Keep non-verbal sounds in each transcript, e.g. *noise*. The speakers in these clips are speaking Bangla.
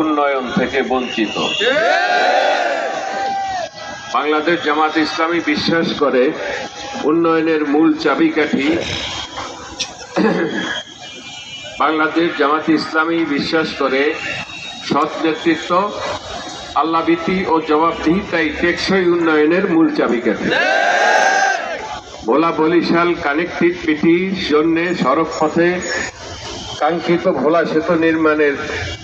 উন্নয়ন থেকে বঞ্চিত। বাংলাদেশ জামাত ইসলামী বিশ্বাস করে, উন্নয়নের মূল চাবিকাঠি বাংলাদেশ জামাত ইসলামী বিশ্বাস করে, সৎ নেতৃত্ব আল্লাভীতি ও জবাবদিহিতাই টেকসই উন্নয়নের মূল চাবিকাঠি। ভোলা বরিশাল কানেক্টিভিটির জন্য সড়ক পথে কাঙ্ক্ষিত ভোলা সেতু নির্মাণের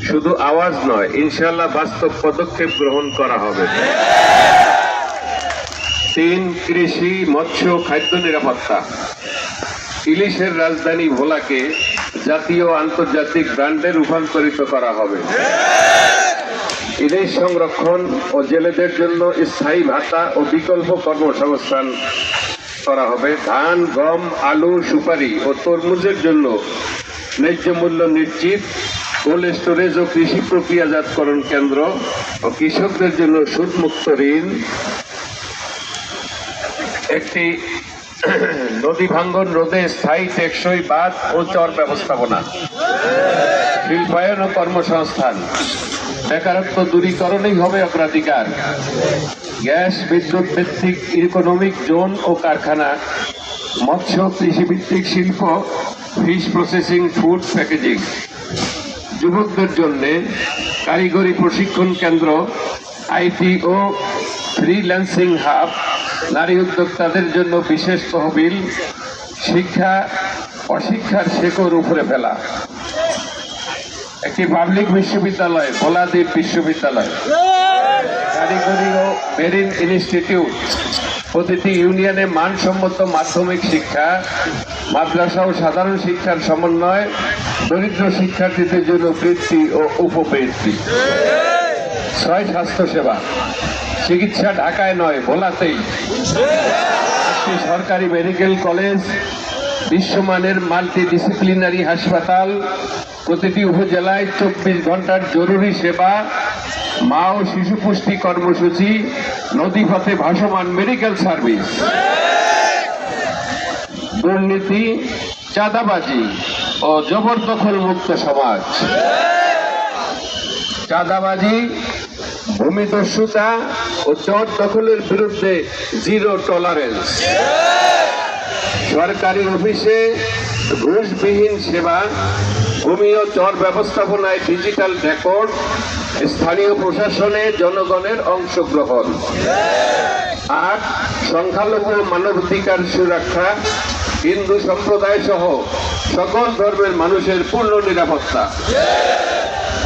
শুধু আওয়াজ নয় ইনশাল্লাহ বাস্তব পদক্ষেপ গ্রহণ করা হবে। তিন, কৃষি, মৎস্য, খাদ্য নিরাপত্তা। ইলিশের রাজধানী ভোলাকে জাতীয় আন্তর্জাতিক ব্র্যান্ডে রূপান্তরিত করা হবে। ইলিশ সংরক্ষণ ও জেলেদের জন্য স্থায়ী ভাতা ও বিকল্প কর্মসংস্থান করা হবে। ধান, গম, আলু, সুপারি ও তরমুজের জন্য ন্যায্য মূল্য নিশ্চিত। কোল্ড স্টোরেজ ও কৃষি প্রক্রিয়াজাতকরণ কেন্দ্র ও কৃষকদের জন্য সুদমুক্ত ঋণ। একটি *clears throat* নদী ভাঙ্গন রোধে স্থায়ী টেকসই বাঁধ ও চর ব্যবস্থাপনা। শিল্পায়ন ও কর্মসংস্থান। বেকারত্ব দূরীকরণই হবে অগ্রাধিকার। গ্যাস, বিদ্যুৎ ভিত্তিক ইকোনমিক জোন ও কারখানা, মৎস্য, কৃষিভিত্তিক শিল্প ফিশ প্রসেসিং ফুড প্যাকেজিং যুবকদের জন্য কারিগরি প্রশিক্ষণ কেন্দ্র আইটি ও ফ্রিল্যান্সিং হাব নারী উদ্যোক্তাদের জন্য বিশেষ তহবিল, শিক্ষা, অশিক্ষার শেকড় উপরে ফেলা। একটি পাবলিক বিশ্ববিদ্যালয় ভোলাদ্বীপ বিশ্ববিদ্যালয়। কারিগরি ও মেরিন ইনস্টিটিউট। প্রতিটি ইউনিয়নে মানসম্মত মাধ্যমিক শিক্ষা মাদ্রাসা ও সাধারণ শিক্ষার সমন্বয়, দরিদ্র শিক্ষার্থীদের জন্য বৃত্তি ও উপবৃত্তি। ছয় স্বাস্থ্যসেবা। চিকিৎসা ঢাকায় নয়, ভোলাতেই। একটি সরকারি মেডিকেল কলেজ, বিশ্বমানের মাল্টি ডিসিপ্লিনারি হাসপাতাল, প্রতিটি উপজেলায় চব্বিশ ঘণ্টার জরুরি সেবা মা ও শিশু পুষ্টি কর্মসূচি নদীপথে ভাসমান মেডিকেল সার্ভিস দুর্নীতি, চাঁদাবাজি ও জবরদখল মুক্ত সমাজ। চাঁদাবাজি, ভূমিদস্যুতা ও চর দখলের বিরুদ্ধে জিরো টলারেন্স সরকারি অফিসে ঘুষবিহীন সেবা, ভূমি ও চর ব্যবস্থাপনায় ডিজিটাল রেকর্ড স্থানীয় প্রশাসনে জনগণের অংশগ্রহণ। আর সংখ্যালঘু মানবাধিকার সুরক্ষা, হিন্দু সম্প্রদায় সহ সকল ধর্মের মানুষের পূর্ণ নিরাপত্তা।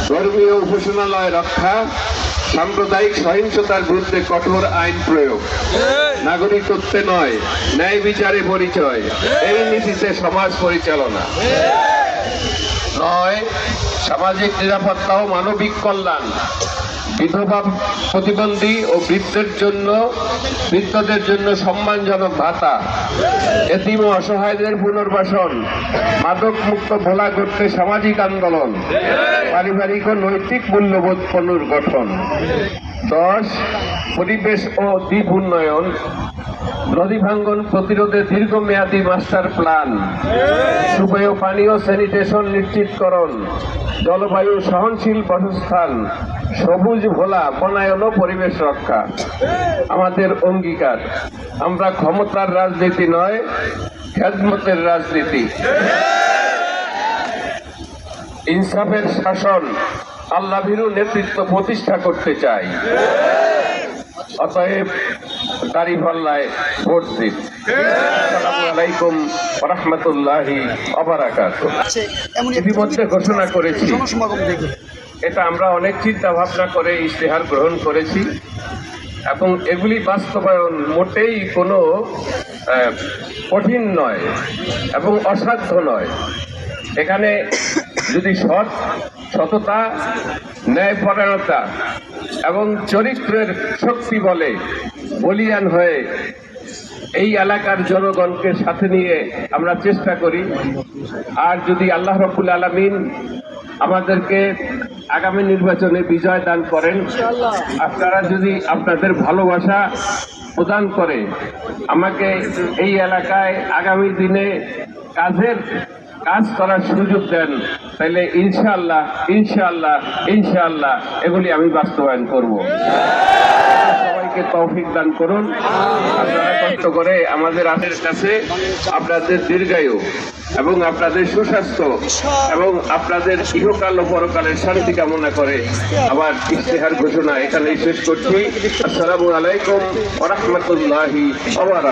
ধর্মীয় উপাসনালয় রক্ষা, সাম্প্রদায়িক সহিংসতার বিরুদ্ধে কঠোর আইন প্রয়োগ। নাগরিকত্বে নয়, ন্যায় বিচারে পরিচয়। এই নীতিতে সমাজ পরিচালনা। নয় সামাজিক নিরাপত্তা ও মানবিক কল্যাণ। বিধবা প্রতিবন্ধী ও বৃদ্ধের জন্য, বৃদ্ধদের জন্য সম্মানজনক ভাতা। এতিম অসহায়দের পুনর্বাসন। মাদক মুক্ত ভোলা করতে সামাজিক আন্দোলন। পারিবারিক ও নৈতিক মূল্যবোধ পুনর্গঠন। দশ, পরিবেশ ও দ্বীপ উন্নয়ন। নদী ভাঙ্গন প্রতিরোধে দীর্ঘমেয়াদী মাস্টার প্ল্যান। সুপেয় পানীয় স্যানিটেশন নিশ্চিতকরণ, জলবায়ু সহনশীল বাসস্থান, সবুজ ভোলা, বনায়ন পরিবেশ রক্ষা। আমাদের অঙ্গীকার, আমরা ক্ষমতার রাজনীতি নয়, খেদমতের রাজনীতি। ইনসাফের শাসন আল্লাহ ভীরু নেতৃত্ব প্রতিষ্ঠা করতে চাই। অতএব দাঁড়িপাল্লায় ভোট দিন আলাইকুম রহমতুল্লাহি অবরাকাত ইতিমধ্যে ঘোষণা করেছি। এটা আমরা অনেক চিন্তা ভাবনা করে ইশতেহার গ্রহণ করেছি। এবং এগুলি বাস্তবায়ন মোটেই কোনো কঠিন নয় এবং অসাধ্য নয়। এখানে যদি সৎ সততা ন্যায়পরায়ণতা এবং চরিত্রের শক্তি বলে বলিয়ান হয়ে এই এলাকার জনগণকে সাথে নিয়ে আমরা চেষ্টা করি। আর যদি আল্লাহ রব্বুল আলমিন আমাদেরকে আগামী নির্বাচনে বিজয় দান করেন, আপনারা যদি আপনাদের ভালোবাসা প্রদান করে আমাকে এই এলাকায় আগামী দিনে কাজের কাজ করার সুযোগ দেন, তাহলে ইনশাআল্লাহ ইনশাআল্লাহ ইনশাআল্লাহ এগুলি আমি বাস্তবায়ন করব। সবাইকে তৌফিক দান করুন। কষ্ট করে আমাদের আমের কাছে আপনাদের দীর্ঘায়ু এবং আপনাদের সুস্বাস্থ্য এবং আপনাদের ইহকাল ও পরকালের শান্তি কামনা করে আবার ইশতেহার ঘোষণা এখানেই শেষ করছি। আসসালামু আলাইকুম ওরহমতুল্লাহি আবার